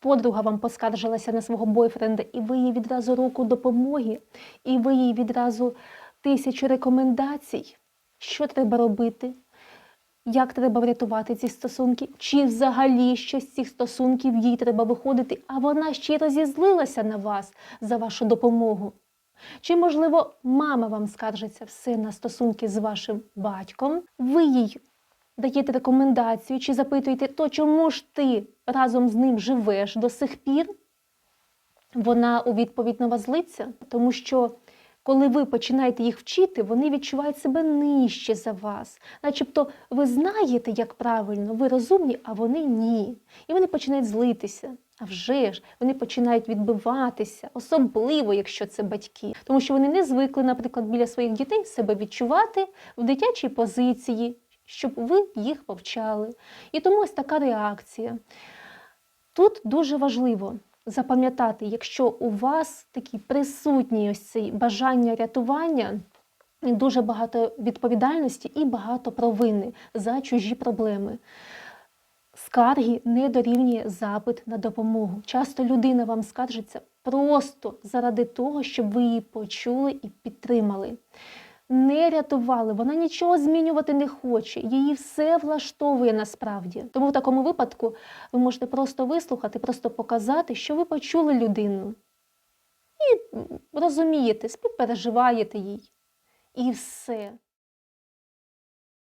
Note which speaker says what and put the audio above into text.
Speaker 1: подруга вам поскаржилася на свого бойфренда, і ви їй відразу руку допомоги, і ви їй відразу тисячу рекомендацій, що треба робити, як треба врятувати ці стосунки, чи взагалі щось з цих стосунків їй треба виходити, а вона ще й розізлилася на вас за вашу допомогу. Чи, можливо, мама вам скаржиться все на стосунки з вашим батьком, ви їй даєте рекомендацію, чи запитуєте, то чому ж ти разом з ним живеш до сих пір? Вона у відповідь на вас злиться, тому що коли ви починаєте їх вчити, вони відчувають себе нижче за вас. Начебто ви знаєте, як правильно, ви розумні, а вони ні. І вони починають злитися. А вже ж вони починають відбиватися, особливо якщо це батьки, тому що вони не звикли, наприклад, біля своїх дітей себе відчувати в дитячій позиції, щоб ви їх повчали. І тому ось така реакція. Тут дуже важливо запам'ятати, якщо у вас такий присутній ось цей бажання рятування, дуже багато відповідальності і багато провини за чужі проблеми. Скарги не дорівнює запит на допомогу. Часто людина вам скаржиться просто заради того, щоб ви її почули і підтримали. Не рятували, вона нічого змінювати не хоче, її все влаштовує насправді. Тому в такому випадку ви можете просто вислухати, просто показати, що ви почули людину. І розумієте, співпереживаєте їй. І все.